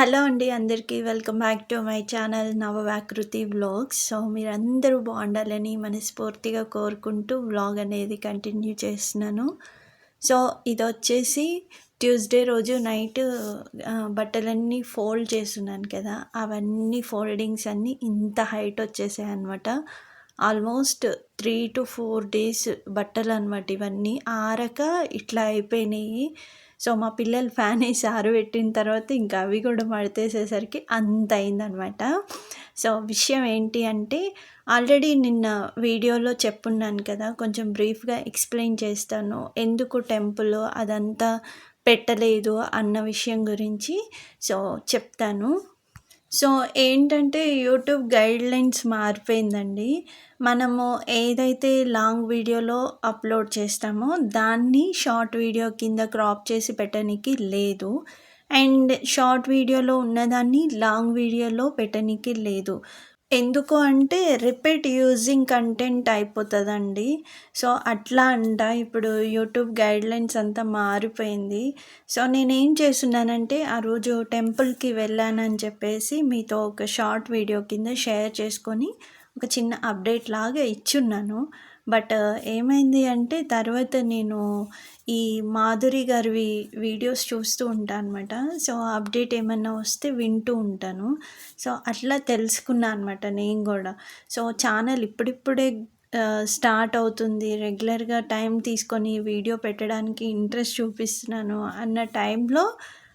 Hello అండి అందరికీ welcome back to my channel Navavakruthi vlogs. So మీరందరూ బాగుండాలని మనస్ఫూర్తిగా కోరుకుంటూ వ్లాగ్ అనేది కంటిన్యూ చేస్తున్నాను. సో ఇది వచ్చేసి ట్యూస్డే రోజు నైట్ బట్టలన్నీ ఫోల్డ్ చేస్తున్నాను కదా అవన్నీ ఫోల్డింగ్స్ అన్నీ ఇంత హైట్ వచ్చేసాయి అనమాట almost three to four days బట్టలు అనమాట ఇవన్నీ. ఆరక ఇట్లా అయిపోయినాయి. సో మా పిల్లలు ఫ్యాన్ వేసి ఆరబెట్టిన తర్వాత ఇంకా అవి కూడా మడతేసేసరికి అంత అయిందనమాట. సో విషయం ఏంటి అంటే ఆల్రెడీ నిన్న వీడియోలో చెప్పున్నాను కదా కొంచెం బ్రీఫ్గా ఎక్స్ప్లెయిన్ చేస్తాను ఎందుకు టెంపుల్ అదంతా పెట్టలేదు అన్న విషయం గురించి. సో చెప్తాను. సో ఏంటంటే యూట్యూబ్ గైడ్లైన్స్ మారిపోయిందండి. మనము ఏదైతే లాంగ్ వీడియోలో అప్లోడ్ చేస్తామో దాన్ని షార్ట్ వీడియో కింద క్రాప్ చేసి పెట్టడానికి లేదు. అండ్ షార్ట్ వీడియోలో ఉన్నదాన్ని లాంగ్ వీడియోలో పెట్టడానికి లేదు. ఎందుకు అంటే రిపీట్ యూజింగ్ కంటెంట్ అయిపోతుందండి. సో అట్లా అంట. ఇప్పుడు యూట్యూబ్ గైడ్లైన్స్ అంతా మారిపోయింది. సో నేనేం చేస్తున్నానంటే ఆ రోజు టెంపుల్కి వెళ్ళానని చెప్పేసి మీతో ఒక షార్ట్ వీడియో కింద షేర్ చేసుకొని ఒక చిన్న అప్డేట్ లాగా ఇచ్చున్నాను. బట్ ఏమైంది అంటే తర్వాత నేను ఈ మాధురి గారి వీడియోస్ చూస్తూ ఉంటాను అనమాట సో అప్డేట్ ఏమన్నా వస్తే వింటూ ఉంటాను. సో అట్లా తెలుసుకున్నా అనమాట నేను కూడా. సో ఛానల్ ఇప్పుడిప్పుడే స్టార్ట్ అవుతుంది. రెగ్యులర్గా టైం తీసుకొని వీడియో పెట్టడానికి ఇంట్రెస్ట్ చూపిస్తున్నాను అన్న టైంలో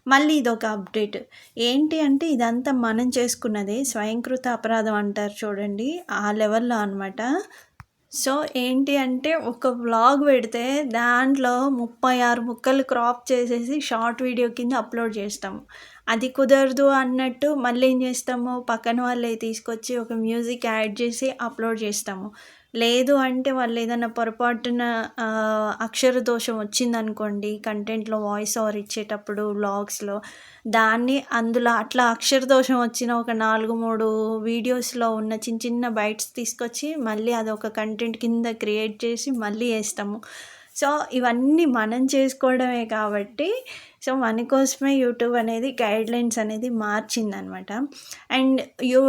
మళ్ళీ ఇదొక అప్డేట్. ఏంటి అంటే ఇదంతా మనం చేసుకున్నదే స్వయంకృత అపరాధం అంటారు చూడండి. ఆ లెవెల్లో అనమాట సో ఏంటి అంటే ఒక వ్లాగ్ పెడితే దాంట్లో ముప్పై ఆరు ముక్కలు క్రాప్ చేసేసి షార్ట్ వీడియో కింద అప్లోడ్ చేస్తాము. అది కుదరదు అన్నట్టు మళ్ళీ ఏం చేస్తాము? పక్కన వాళ్ళే తీసుకొచ్చి ఒక మ్యూజిక్ యాడ్ చేసి అప్లోడ్ చేస్తాము. లేదు అంటే వాళ్ళు ఏదైనా పొరపాటున అక్షర దోషం వచ్చిందనుకోండి కంటెంట్లో వాయిస్ ఓవర్ ఇచ్చేటప్పుడు వ్లాగ్స్లో దాన్ని అందులో అట్లా అక్షర దోషం వచ్చిన ఒక నాలుగు మూడు వీడియోస్లో ఉన్న చిన్న చిన్న బైట్స్ తీసుకొచ్చి మళ్ళీ అది ఒక కంటెంట్ కింద క్రియేట్ చేసి మళ్ళీ వేస్తాము. సో ఇవన్నీ మనం చేసుకోవడమే కాబట్టి సో మన కోసమే యూట్యూబ్ అనేది గైడ్లైన్స్ అనేది మార్చిందనమాట అండ్ యూ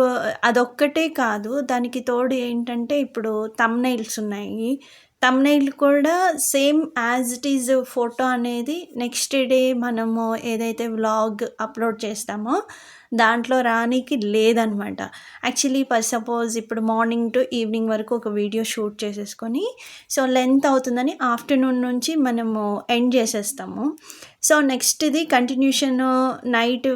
అదొక్కటే కాదు దానికి తోడు ఏంటంటే ఇప్పుడు తమ్నైల్స్ ఉన్నాయి. తమ్నైల్ కూడా same as it is photo అనేది నెక్స్ట్ డే మనము ఏదైతే వ్లాగ్ అప్లోడ్ చేస్తామో దాంట్లో రానికి లేదనమాట. యాక్చువల్లీ ఫర్ సపోజ్ ఇప్పుడు మార్నింగ్ టు ఈవినింగ్ వరకు ఒక వీడియో షూట్ చేసేసుకొని సో లెంత్ అవుతుందని ఆఫ్టర్నూన్ నుంచి మనము ఎండ్ చేసేస్తాము. సో నెక్స్ట్ ఇది కంటిన్యూషన్ నైట్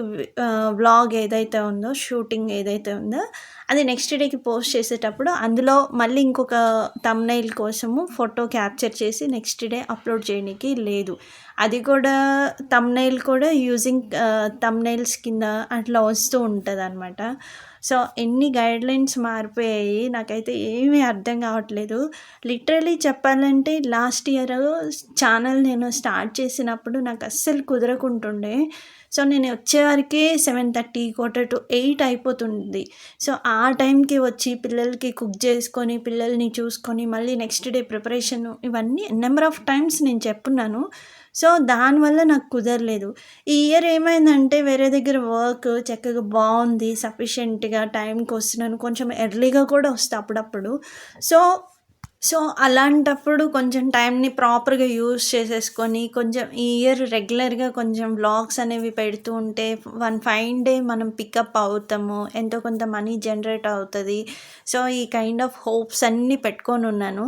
వ్లాగ్ ఏదైతే ఉందో షూటింగ్ ఏదైతే ఉందో అది నెక్స్ట్ డేకి పోస్ట్ చేసేటప్పుడు అందులో మళ్ళీ ఇంకొక తమ్నైల్ కోసము ఫోటో క్యాప్చర్ చేసి నెక్స్ట్ డే అప్లోడ్ చేయడానికి లేదు. అది కూడా తమ్నైల్ కూడా యూజింగ్ తమ్నైల్స్ uh, కింద అట్లా వస్తూ ఉంటుంది అనమాట సో ఎన్ని గైడ్లైన్స్ మారిపోయాయి నాకైతే ఏమీ అర్థం కావట్లేదు. లిటరలీ చెప్పాలంటే లాస్ట్ ఇయర్ ఛానల్ నేను స్టార్ట్ చేసినప్పుడు నాకు అస్సలు కుదరకుంటుండే. సో నేను వచ్చేవారికి seven thirty quarter to eight అయిపోతుంది. సో ఆ టైంకి వచ్చి పిల్లలకి కుక్ చేసుకొని పిల్లల్ని చూసుకొని మళ్ళీ నెక్స్ట్ డే ప్రిపరేషన్ ఇవన్నీ నెంబర్ ఆఫ్ టైమ్స్ నేను చెప్పున్నాను. సో దానివల్ల నాకు కుదరలేదు. ఈ ఇయర్ ఏమైందంటే వేరే దగ్గర వర్క్ చక్కగా బాగుంది సఫిషియెంట్గా టైంకి వస్తున్నాను కొంచెం ఎర్లీగా కూడా వస్తా అప్పుడప్పుడు. సో సో అలాంటప్పుడు కొంచెం టైంని ప్రాపర్గా యూస్ చేసేసుకొని కొంచెం ఈ ఇయర్ రెగ్యులర్గా కొంచెం వ్లాగ్స్ అనేవి పెడుతూ ఉంటే వన్ ఫైన్ డే మనం పికప్ అవుతాము ఎంతో కొంత మనీ జనరేట్ అవుతుంది. సో ఈ కైండ్ ఆఫ్ హోప్స్ అన్నీ పెట్టుకొని ఉన్నాను.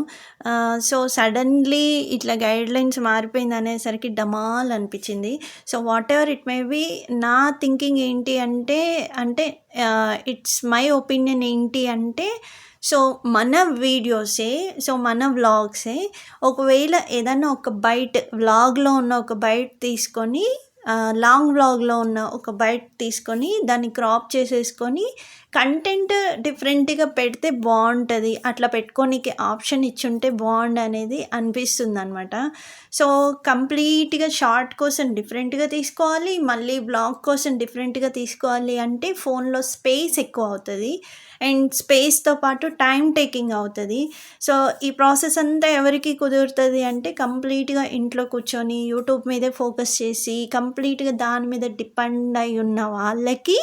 సో సడన్లీ ఇట్లా గైడ్లైన్స్ మారిపోయింది అనేసరికి డమాల్ అనిపించింది. So whatever it may be నా థింకింగ్ ఏంటి అంటే అంటే ఇట్స్ మై ఒపీనియన్ ఏంటి అంటే సో మన వీడియోసే సో మన వ్లాగ్సే ఒకవేళ ఏదైనా ఒక బైట్ వ్లాగ్లో ఉన్న ఒక బైట్ తీసుకొని లాంగ్ వ్లాగ్లో ఉన్న ఒక బైట్ తీసుకొని దాన్ని క్రాప్ చేసేసుకొని కంటెంట్ డిఫరెంట్గా పెడితే బాగుంటుంది. అట్లా పెట్టుకోనికి ఆప్షన్ ఇచ్చుంటే బాగుండు అనేది అనిపిస్తుంది అనమాట సో కంప్లీట్గా షార్ట్ కోసం డిఫరెంట్గా తీసుకోవాలి మళ్ళీ బ్లాగ్ కోసం డిఫరెంట్గా తీసుకోవాలి అంటే ఫోన్లో స్పేస్ ఎక్కువ అవుతుంది. అండ్ స్పేస్తో పాటు టైం టేకింగ్ అవుతుంది. సో ఈ ప్రాసెస్ అంతా ఎవరికి కుదురుతుంది అంటే కంప్లీట్గా ఇంట్లో కూర్చొని యూట్యూబ్ మీదే ఫోకస్ చేసి కంప్లీట్‌గా దాని మీద డిపెండ్ అయి ఉన్న వాళ్ళకి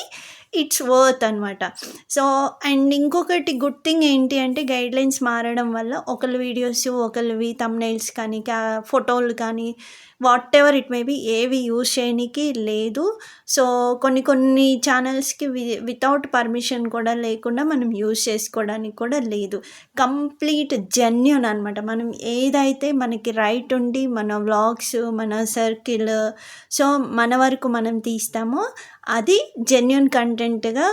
ఇట్స్ వర్త్ అనమాట. సో, అండ్ ఇంకొకటి గుడ్ థింగ్ ఏంటి అంటే గైడ్‌లైన్స్ మారడం వల్ల ఒకళ్ళ వీడియోస్ ఒకళ్ళవి తమ్నైల్స్ కానీ, ఫోటోలు కానీ whatever it may be ఏవి యూజ్ చేయనీకి లేదు. సో, కొన్ని కొన్ని ఛానల్స్‌కి వి వితౌట్ పర్మిషన్ కూడా లేకుండా మనం యూజ్ చేసుకోవడానికి కూడా లేదు. కంప్లీట్ జెన్యున్ అనమాట. మనం ఏదైతే మనకి రైట్ ఉండి మన వ్లాగ్స్, మన సర్కిల్ సో, మన వరకు మనం తీస్తామో అది జెన్యున్ కంటెంట్‌గా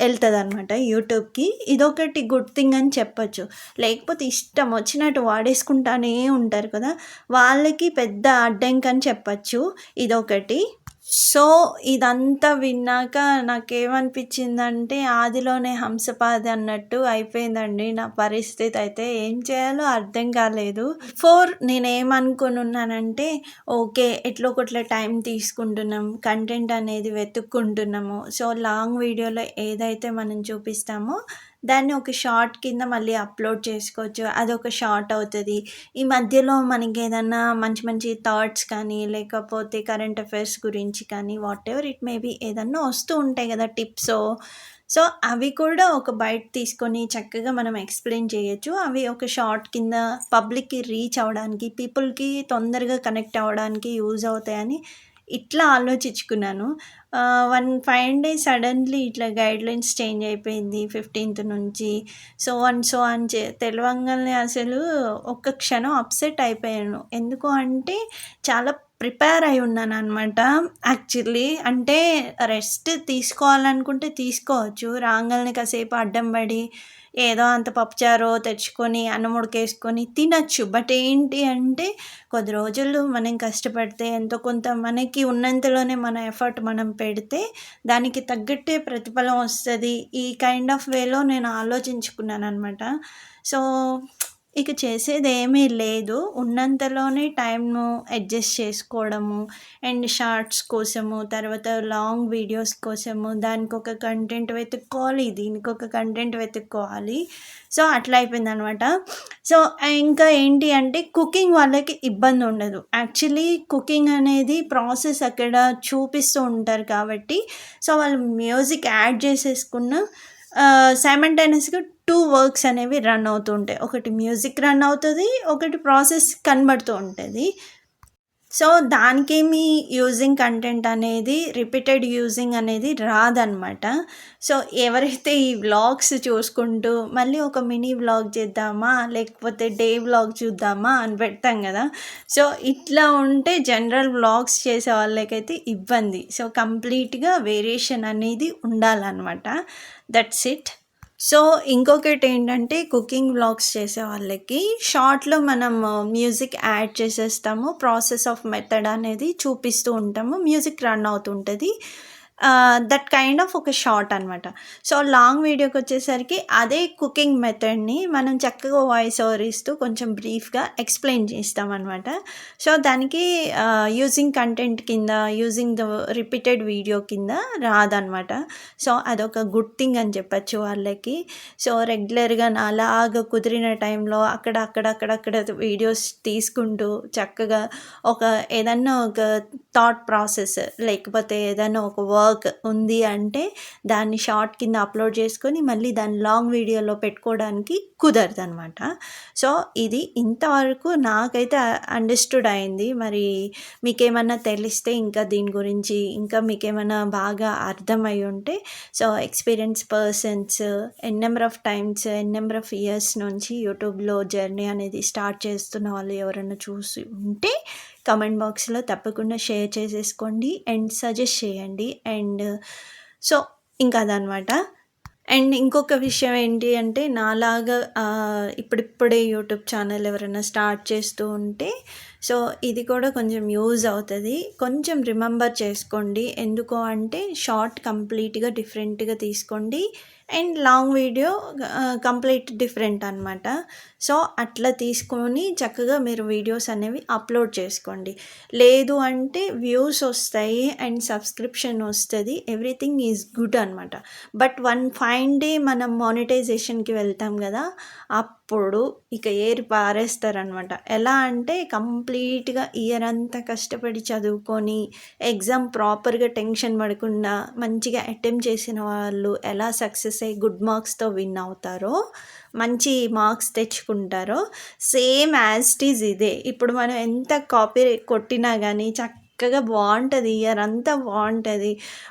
వెళ్తుంది అనమాట యూట్యూబ్‌కి. ఇదొకటి గుడ్ థింగ్ అని చెప్పొచ్చు. లేకపోతే ఇష్టం వచ్చినట్టు వాడేసుకుంటానే ఉంటారు కదా! వాళ్ళకి పెద్ద అడ్డంకి అని చెప్పచ్చు ఇదొకటి. సో, ఇదంతా విన్నాక నాకేమనిపించిందంటే ఆదిలోనే హంసపాది అన్నట్టు అయిపోయిందండి నా పరిస్థితి అయితే. ఏం చేయాలో అర్థం కాలేదు. ఫోర్ నేనేమనుకోనున్నానంటే ఓకే. ఎట్లో ఒకట్ల టైం తీసుకుంటున్నాం. కంటెంట్ అనేది వెతుక్కుంటున్నాము. సో, లాంగ్ వీడియోలో ఏదైతే మనం చూపిస్తామో దాన్ని ఒక షార్ట్ కింద మళ్ళీ అప్‌లోడ్ చేసుకోవచ్చు. అదొక షార్ట్ అవుతుంది ఈ మధ్యలో మనకి ఏదన్నా మంచి మంచి థాట్స్ కానీ, లేకపోతే కరెంట్ అఫైర్స్ గురించి కానీ వాటెవర్ ఇట్ మే బీ ఏదన్నా వస్తూ ఉంటాయి కదా! టిప్స్ సో, అవి కూడా ఒక బైట్ తీసుకొని చక్కగా మనం ఎక్స్‌ప్లెయిన్ చేయొచ్చు. అవి ఒక షార్ట్ కింద పబ్లిక్‌కి రీచ్ అవ్వడానికి, పీపుల్‌కి తొందరగా కనెక్ట్ అవ్వడానికి యూజ్ అవుతాయని ఇట్లా ఆలోచించుకున్నాను. వన్ ఫైవ్ డేస్ సడన్లీ ఇట్లా గైడ్‌లైన్స్ చేంజ్ అయిపోయింది 15థ్ నుంచి. సో అండ్ సో అని చె తెలవంగాల్నే అసలు ఒక్క క్షణం అప్సెట్ అయిపోయాను. ఎందుకు అంటే చాలా ప్రిపేర్ అయి ఉన్నాను అనమాట యాక్చువల్లీ అంటే రెస్ట్ తీసుకోవాలనుకుంటే తీసుకోవచ్చు. రాగానే కాసేపు అడ్డం పడి ఏదో అంత పప్పుచారో తెచ్చుకొని అన్నం ఉడకేసుకొని తినొచ్చు. బట్ ఏంటి అంటే కొద్ది రోజులు మనం కష్టపడితే ఎంతో కొంత మనకి ఉన్నంతలోనే మన ఎఫర్ట్ మనం పెడితే దానికి తగ్గట్టే ప్రతిఫలం వస్తుంది ఈ కైండ్ ఆఫ్ వేలో నేను ఆలోచించుకున్నాను అనమాట సో, ఇక చేసేదేమీ లేదు. ఉన్నంతలోనే టైంను అడ్జస్ట్ చేసుకోవడము అండ్ షార్ట్స్ కోసము, తర్వాత లాంగ్ వీడియోస్ కోసము దానికొక కంటెంట్ వెతుక్కోవాలి. దీనికొక కంటెంట్ వెతుక్కోవాలి. సో, అట్లా అయిపోయింది అనమాట సో, ఇంకా ఏంటి అంటే కుకింగ్ వాళ్ళకి ఇబ్బంది ఉండదు. యాక్చువల్లీ కుకింగ్ అనేది ప్రాసెస్ అక్కడ చూపిస్తూ ఉంటారు కాబట్టి సో, వాళ్ళు మ్యూజిక్ యాడ్ చేసేసుకున్న సైమంటైనస్గా టూ వర్క్స్ అనేవి రన్ అవుతూ ఉంటాయి. ఒకటి మ్యూజిక్ రన్ అవుతుంది ఒకటి ప్రాసెస్ కనబడుతూ ఉంటుంది సో, దానికేమి యూజింగ్ కంటెంట్ అనేది రిపీటెడ్ యూజింగ్ అనేది రాదనమాట. సో, ఎవరైతే ఈ వ్లాగ్స్ చూసుకుంటూ మళ్ళీ ఒక మినీ వ్లాగ్ చేద్దామా? లేకపోతే డే వ్లాగ్ చూద్దామా? అని పెడతాం కదా! సో, ఇట్లా ఉంటే జనరల్ వ్లాగ్స్ చేసే వాళ్ళకైతే ఇబ్బంది. సో, కంప్లీట్‌గా వేరియేషన్ అనేది ఉండాలన్నమాట దట్స్ ఇట్. సో, ఇంకొకటి ఏంటంటే కుకింగ్ వ్లాగ్స్ చేసే వాళ్ళకి షార్ట్‌లో మనం uh, మ్యూజిక్ యాడ్ చేసేస్తాము. ప్రాసెస్ ఆఫ్ మెథడ్ అనేది చూపిస్తూ ఉంటాము. మ్యూజిక్ రన్ అవుతుంటుంది దట్ కైండ్ ఆఫ్ ఒక షార్ట్ అనమాట. సో, లాంగ్ వీడియోకి వచ్చేసరికి అదే కుకింగ్ మెథడ్‌ని మనం చక్కగా వాయిస్ ఓవర్ ఇస్తూ కొంచెం బ్రీఫ్‌గా ఎక్స్‌ప్లెయిన్ చేస్తామనమాట. సో, దానికి యూజింగ్ కంటెంట్ కింద యూజింగ్ ద రిపీటెడ్ వీడియో కింద రాదనమాట. సో, అదొక గుడ్ థింగ్ అని చెప్పచ్చు వాళ్ళకి. సో, రెగ్యులర్‌గా నాలాగా కుదిరిన టైంలో అక్కడ అక్కడ అక్కడక్కడ వీడియోస్ తీసుకుంటూ చక్కగా ఒక ఏదన్నా ఒక థాట్ ప్రాసెస్ లేకపోతే ఏదన్నా ఒక వర్క్ ఉంది అంటే దాన్ని షార్ట్ కింద అప్‌లోడ్ చేసుకొని మళ్ళీ దాన్ని లాంగ్ వీడియోలో పెట్టుకోవడానికి కుదరదు అనమాట సో, ఇది ఇంతవరకు నాకైతే అండర్‌స్టూడ్ అయింది. మరి మీకేమన్నా తెలిస్తే ఇంకా దీని గురించి ఇంకా మీకేమన్నా బాగా అర్థమై ఉంటే so, experience persons n number of times, n number of years నుంచి యూట్యూబ్‌లో జర్నీ అనేది స్టార్ట్ చేస్తున్న వాళ్ళు ఎవరైనా చూసి ఉంటే కామెంట్ బాక్స్‌లో తప్పకుండా షేర్ చేసేసుకోండి అండ్ సజెస్ట్ చేయండి. అండ్ సో, ఇంకా అదనమాట. అండ్ ఇంకొక విషయం ఏంటి అంటే నాలాగా ఇప్పుడిప్పుడే యూట్యూబ్ ఛానల్ ఎవరైనా స్టార్ట్ చేస్తూ ఉంటే సో, ఇది కూడా కొంచెం యూజ్ అవుతుంది కొంచెం రిమెంబర్ చేసుకోండి. ఎందుకు అంటే షార్ట్ కంప్లీట్‌గా డిఫరెంట్‌గా తీసుకోండి. And long video complete different అనమాట. సో, అట్లా తీసుకొని చక్కగా మీరు వీడియోస్ అనేవి అప్‌లోడ్ చేసుకోండి. లేదు అంటే వ్యూస్ వస్తాయి అండ్ సబ్స్క్రిప్షన్ వస్తుంది ఎవ్రీథింగ్ ఈజ్ గుడ్ అనమాట. బట్ వన్ ఫైన్ డే మనం మానిటైజేషన్‌కి వెళ్తాం కదా! అప్పుడు ఇక ఏరి పారేస్తారనమాట ఎలా అంటే కంప్లీట్గా ఇయర్ అంతా కష్టపడి చదువుకొని ఎగ్జామ్ ప్రాపర్గా టెన్షన్ పడకుండా మంచిగా అటెంప్ట్ చేసిన వాళ్ళు ఎలా సక్సెస్ అయ్యి గుడ్ మార్క్స్తో విన్ అవుతారో మంచి మార్క్స్ తెచ్చుకుంటారో సేమ్ యాజ్ ఇట్ ఈజ్ ఇదే. ఇప్పుడు మనం ఎంత కాపీ కొట్టినా కానీ చక్క చక్కగా బాగుంటుంది. ఇయర్ అంతా బాగుంటుంది.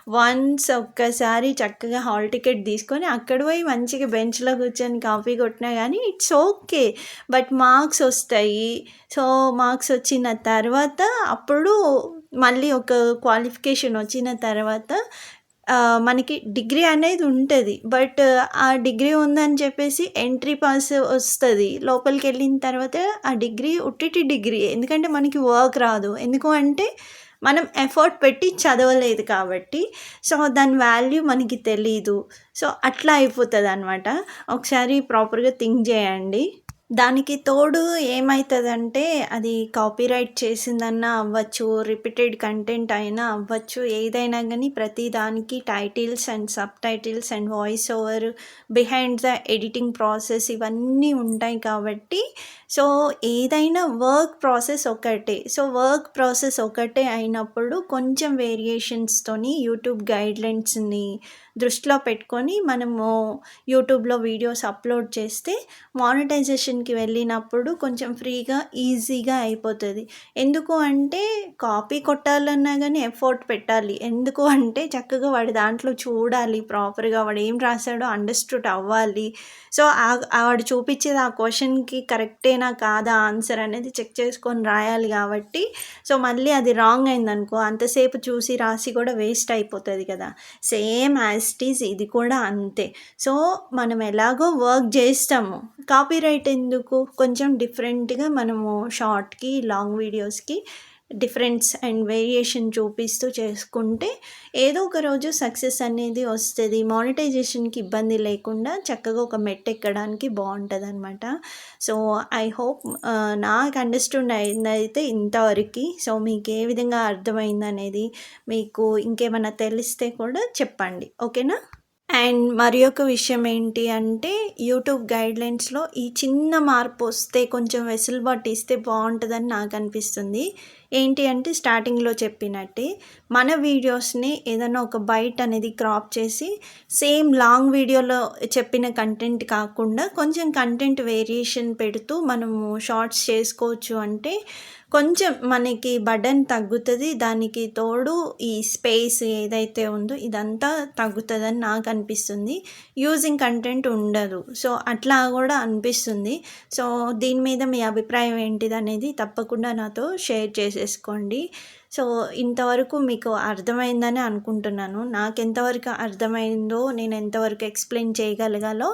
వన్స్ ఒక్కసారి చక్కగా హాల్ టికెట్ తీసుకొని అక్కడ పోయి మంచిగా బెంచ్లో కూర్చొని కాఫీ కొట్టినా కానీ ఇట్స్ ఓకే. బట్ మార్క్స్ వస్తాయి. సో మార్క్స్ వచ్చిన తర్వాత అప్పుడు మళ్ళీ ఒక క్వాలిఫికేషన్ వచ్చిన తర్వాత మనకి డిగ్రీ అనేది ఉంటుంది. బట్ ఆ డిగ్రీ ఉందని చెప్పేసి ఎంట్రీ పాస్ వస్తుంది. లోపలికి వెళ్ళిన తర్వాత ఆ డిగ్రీ ఉట్టిటి డిగ్రీ. ఎందుకంటే మనకి వర్క్ రాదు. ఎందుకు అంటే మనం ఎఫర్ట్ పెట్టి చదవలేదు కాబట్టి సో దాని వాల్యూ మనకి తెలీదు. సో అట్లా అయిపోతుంది అనమాట ఒకసారి ప్రాపర్గా థింక్ చేయండి. దానికి తోడు ఏమవుతుందంటే అది కాపీరైట్ చేసిందన్నా అవ్వచ్చు రిపీటెడ్ కంటెంట్ అయినా అవ్వచ్చు ఏదైనా కానీ ప్రతి దానికి titles and subtitles and voice over behind the editing process ఇవన్నీ ఉంటాయి కాబట్టి సో ఏదైనా వర్క్ ప్రాసెస్ ఒకటే. సో వర్క్ ప్రాసెస్ ఒకటే అయినప్పుడు కొంచెం వేరియేషన్స్తోని యూట్యూబ్ గైడ్లైన్స్ని దృష్టిలో పెట్టుకొని మనము యూట్యూబ్లో వీడియోస్ అప్లోడ్ చేస్తే మానిటైజేషన్కి వెళ్ళినప్పుడు కొంచెం ఫ్రీగా ఈజీగా అయిపోతుంది. ఎందుకు అంటే కాపీ కొట్టాలన్నా కానీ ఎఫర్ట్ పెట్టాలి. ఎందుకు అంటే చక్కగా వాడి దాంట్లో చూడాలి ప్రాపర్గా వాడు ఏం రాశాడో అండర్స్టూడ్ అవ్వాలి. సో వాడు చూపించేది ఆ క్వశ్చన్కి కరెక్టేనా కాదా ఆన్సర్ అనేది చెక్ చేసుకొని రాయాలి కాబట్టి. సో మళ్ళీ అది రాంగ్ అయిందనుకో అంతసేపు చూసి రాసి కూడా వేస్ట్ అయిపోతుంది కదా. సేమ్ యాజ్ యాజ్ ఇది కూడా అంతే. సో మనం ఎలాగో వర్క్ చేస్తాము. కాపీరైట్ ఎందుకు? కొంచెం డిఫరెంట్గా మనము షార్ట్కి లాంగ్ వీడియోస్కి డిఫరెన్స్ అండ్ వేరియేషన్ చూపిస్తూ చేసుకుంటే ఏదో ఒక రోజు సక్సెస్ అనేది వస్తుంది. మానిటైజేషన్కి ఇబ్బంది లేకుండా చక్కగా ఒక మెట్ ఎక్కడానికి బాగుంటుంది అనమాట సో ఐ హోప్ నాకు అండర్స్టాండ్ అయిందైతే ఇంతవరకు. సో మీకు ఏ విధంగా అర్థమైంది అనేది మీకు ఇంకేమైనా తెలిస్తే కూడా చెప్పండి. ఓకేనా? అండ్ మరి ఒక విషయం ఏంటి అంటే యూట్యూబ్ గైడ్లైన్స్లో ఈ చిన్న మార్పు వస్తే కొంచెం వెసులుబాటు ఇస్తే బాగుంటుందని నాకు అనిపిస్తుంది. ఏంటి అంటే స్టార్టింగ్లో చెప్పినట్టే మన వీడియోస్ని ఏదైనా ఒక బైట్ అనేది క్రాప్ చేసి సేమ్ లాంగ్ వీడియోలో చెప్పిన కంటెంట్ కాకుండా కొంచెం కంటెంట్ వేరియేషన్ పెడుతూ మనము షార్ట్స్ చేసుకోవచ్చు అంటే కొంచెం మనకి బటన్ తగ్గుతుంది దానికి తోడు ఈ స్పేస్ ఏదైతే ఉందో ఇదంతా తగ్గుతుందని నాకు అనిపిస్తుంది. యూజింగ్ కంటెంట్ ఉండదు. సో అట్లా కూడా అనిపిస్తుంది. సో దీని మీద మీ అభిప్రాయం ఏంటిది అనేది తప్పకుండా నాతో షేర్ చేసేసుకోండి. సో ఇంతవరకు మీకు అర్థమైందని అనుకుంటున్నాను. నాకు ఎంతవరకు అర్థమైందో నేను ఎంతవరకు ఎక్స్ప్లెయిన్ చేయగలగాలో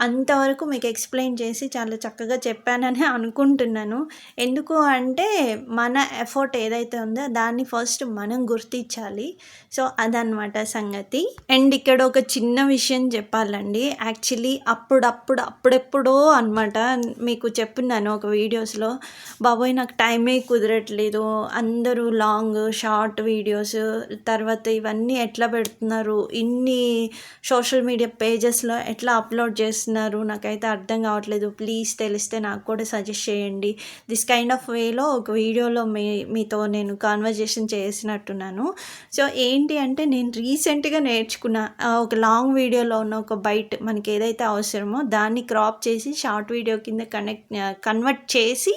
అంతవరకు మీకు ఎక్స్ప్లెయిన్ చేసి చాలా చక్కగా చెప్పానని అనుకుంటున్నాను. ఎందుకు అంటే మన ఎఫర్ట్ ఏదైతే ఉందో దాన్ని ఫస్ట్ మనం గుర్తించాలి. సో అదనమాట సంగతి. అండ్ ఇక్కడ ఒక చిన్న విషయం చెప్పాలండి. యాక్చువల్లీ అప్పుడప్పుడు అప్పుడెప్పుడో అనమాట మీకు చెప్పున్నాను ఒక వీడియోస్లో బాబోయ్ నాకు టైమే కుదరట్లేదు. అందరూ లాంగ్ లాంగ్ షార్ట్ వీడియోస్ తర్వాత ఇవన్నీ ఎట్లా పెడుతున్నారు? ఇన్ని సోషల్ మీడియా పేజెస్లో ఎట్లా అప్లోడ్ చేస్తున్నారు? నాకైతే అర్థం కావట్లేదు. ప్లీజ్ తెలిస్తే నాకు కూడా సజెస్ట్ చేయండి. దిస్ కైండ్ ఆఫ్ వేలో ఒక వీడియోలో మీ మీతో నేను కాన్వర్జేషన్ చేసినట్టున్నాను. సో ఏంటి అంటే నేను రీసెంట్గా నేర్చుకున్న ఒక లాంగ్ వీడియోలో ఉన్న ఒక బైట్ మనకి ఏదైతే అవసరమో దాన్ని క్రాప్ చేసి షార్ట్ వీడియో కింద కనెక్ట్ కన్వర్ట్ చేసి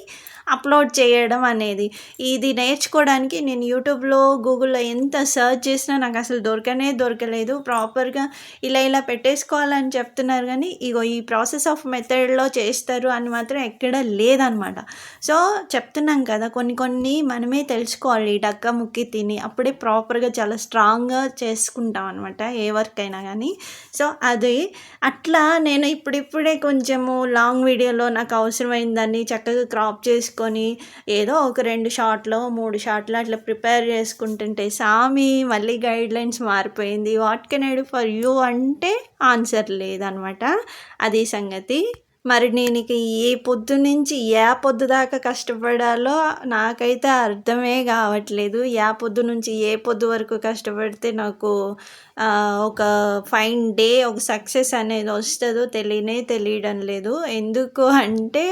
అప్లోడ్ చేయడం అనేది. ఇది నేర్చుకోవడానికి నేను యూట్యూబ్లో గూగుల్లో ఎంత సర్చ్ చేసినా నాకు అసలు దొరకనే దొరకలేదు. ప్రాపర్గా ఇలా ఇలా పెట్టేసుకోవాలని చెప్తున్నారు కానీ ఇగో ఈ ప్రాసెస్ ఆఫ్ మెథడ్లో చేస్తారు అని మాత్రం ఎక్కడ లేదనమాట. సో చెప్తున్నాం కదా కొన్ని కొన్ని మనమే తెలుసుకోవాలి. డక్క ముక్కి తిని అప్పుడే ప్రాపర్గా చాలా స్ట్రాంగ్గా చేసుకుంటాం అనమాట ఏ వర్క్ అయినా కానీ. సో అది అట్లా నేను ఇప్పుడిప్పుడే కొంచెము లాంగ్ వీడియోలో నాకు అవసరమైందని చక్కగా క్రాప్ చేసుకు చేసుకొని ఏదో ఒక రెండు షార్ట్లో మూడు షార్ట్లు అట్లా ప్రిపేర్ చేసుకుంటుంటే సామి మళ్ళీ గైడ్ లైన్స్ మారిపోయింది. What can I do for you? అంటే ఆన్సర్ లేదనమాట. అది సంగతి. మరి నేను ఇక ఏ పొద్దు నుంచి ఏ పొద్దు దాకా కష్టపడాలో నాకైతే అర్థమే కావట్లేదు. ఏ పొద్దు నుంచి ఏ పొద్దు వరకు కష్టపడితే నాకు ఒక ఫైన్ డే ఒక సక్సెస్ అనేది వస్తుందో తెలియనే తెలియడం లేదు. ఎందుకు అంటే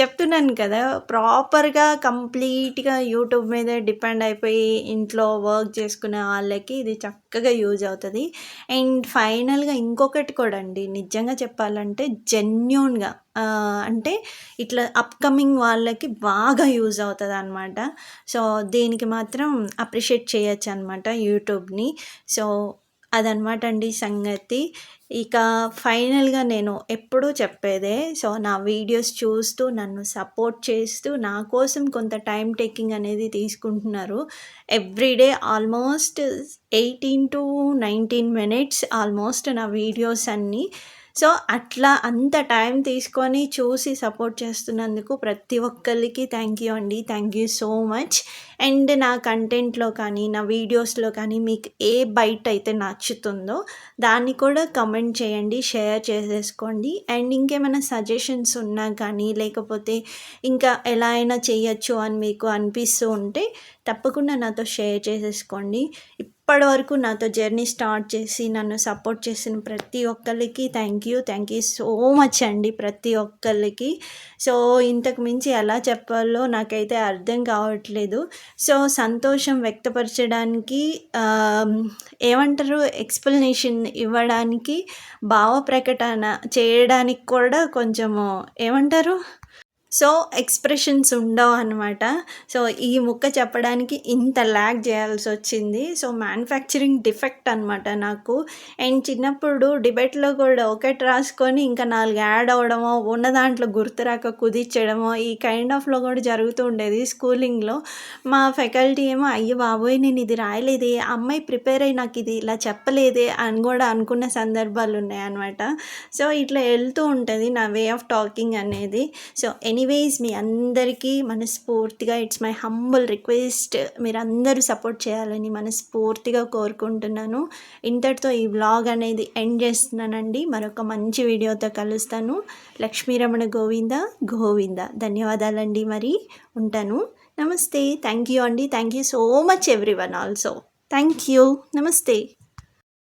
చెప్తున్నాను కదా ప్రాపర్గా కంప్లీట్గా యూట్యూబ్ మీద డిపెండ్ అయిపోయి ఇంట్లో వర్క్ చేసుకునే వాళ్ళకి ఇది చక్కగా యూజ్ అవుతుంది. అండ్ ఫైనల్గా ఇంకొకటి కూడా అండి నిజంగా చెప్పాలంటే జెన్యున్గా అంటే ఇట్లా అప్కమింగ్ వాళ్ళకి బాగా యూజ్ అవుతుంది అనమాట సో దీనికి మాత్రం అప్రిషియేట్ చేయొచ్చు అనమాట యూట్యూబ్ని. సో అదనమాట అండి సంగతి. ఇక ఫైనల్గా నేను ఎప్పుడూ చెప్పేదే సో నా వీడియోస్ చూస్తూ నన్ను సపోర్ట్ చేస్తూ నా కోసం కొంత టైం టేకింగ్ అనేది తీసుకుంటున్నారు. Everyday almost eighteen to nineteen minutes almost నా వీడియోస్ అన్నీ సో అట్లా అంత టైం తీసుకొని చూసి సపోర్ట్ చేస్తున్నందుకు ప్రతి ఒక్కరికి థ్యాంక్ యూ అండి. Thank you so much. And నా కంటెంట్లో కానీ నా వీడియోస్లో కానీ మీకు ఏ బైట్ అయితే నచ్చుతుందో దాన్ని కూడా కమెంట్ చేయండి షేర్ చేసేసుకోండి. అండ్ ఇంకేమైనా సజెషన్స్ ఉన్నా కానీ లేకపోతే ఇంకా ఎలా అయినా చేయొచ్చు అని మీకు అనిపిస్తూ ఉంటే తప్పకుండా నాతో షేర్ చేసేసుకోండి. ఇప్పటి వరకు నాతో జర్నీ స్టార్ట్ చేసి నన్ను సపోర్ట్ చేసిన ప్రతి ఒక్కరికి thank you. Thank you so much అండి ప్రతి ఒక్కరికి సో ఇంతకు మించి ఎలా చెప్పాలో నాకైతే అర్థం కావట్లేదు. సో సంతోషం వ్యక్తపరచడానికి ఏమంటారు? ఎక్స్ప్లెనేషన్ ఇవ్వడానికి భావ ప్రకటన చేయడానికి కూడా కొంచెము ఏమంటారు? సో ఎక్స్ప్రెషన్స్ ఉండవు అనమాట సో ఈ ముక్క చెప్పడానికి ఇంత ల్యాగ్ చేయాల్సి వచ్చింది. సో మ్యానుఫ్యాక్చరింగ్ డిఫెక్ట్ అనమాట నాకు. అండ్ చిన్నప్పుడు డిబేట్లో కూడా ఒకటి రాసుకొని ఇంకా నాలుగు యాడ్ అవ్వడమో ఉన్న దాంట్లో గుర్తురాక కుదిర్చడమో ఈ కైండ్ ఆఫ్లో కూడా జరుగుతూ ఉండేది స్కూలింగ్లో. మా ఫ్యాకల్టీ ఏమో అయ్యో బాబోయ్ నేను ఇది రాయలేదే అమ్మాయి ప్రిపేర్ అయ్యి నాకు ఇది ఇలా చెప్పలేదే అని కూడా అనుకున్న సందర్భాలు ఉన్నాయన్నమాట సో ఇట్లా వెళ్తూ ఉంటుంది నా వే ఆఫ్ టాకింగ్ అనేది. సో ఎనీ ఎనీవేస్ మీ అందరికీ మనస్ఫూర్తిగా ఇట్స్ మై హంబుల్ రిక్వెస్ట్ మీరు అందరూ సపోర్ట్ చేయాలని మనస్ఫూర్తిగా కోరుకుంటున్నాను. ఇంతటితో ఈ వ్లాగ్ అనేది ఎండ్ చేస్తున్నానండి. మరొక మంచి వీడియోతో కలుస్తాను. లక్ష్మీరమణ గోవింద గోవింద. ధన్యవాదాలండి మరి. ఉంటాను. నమస్తే. థ్యాంక్ యూ అండి. Thank you so much everyone also thank you నమస్తే.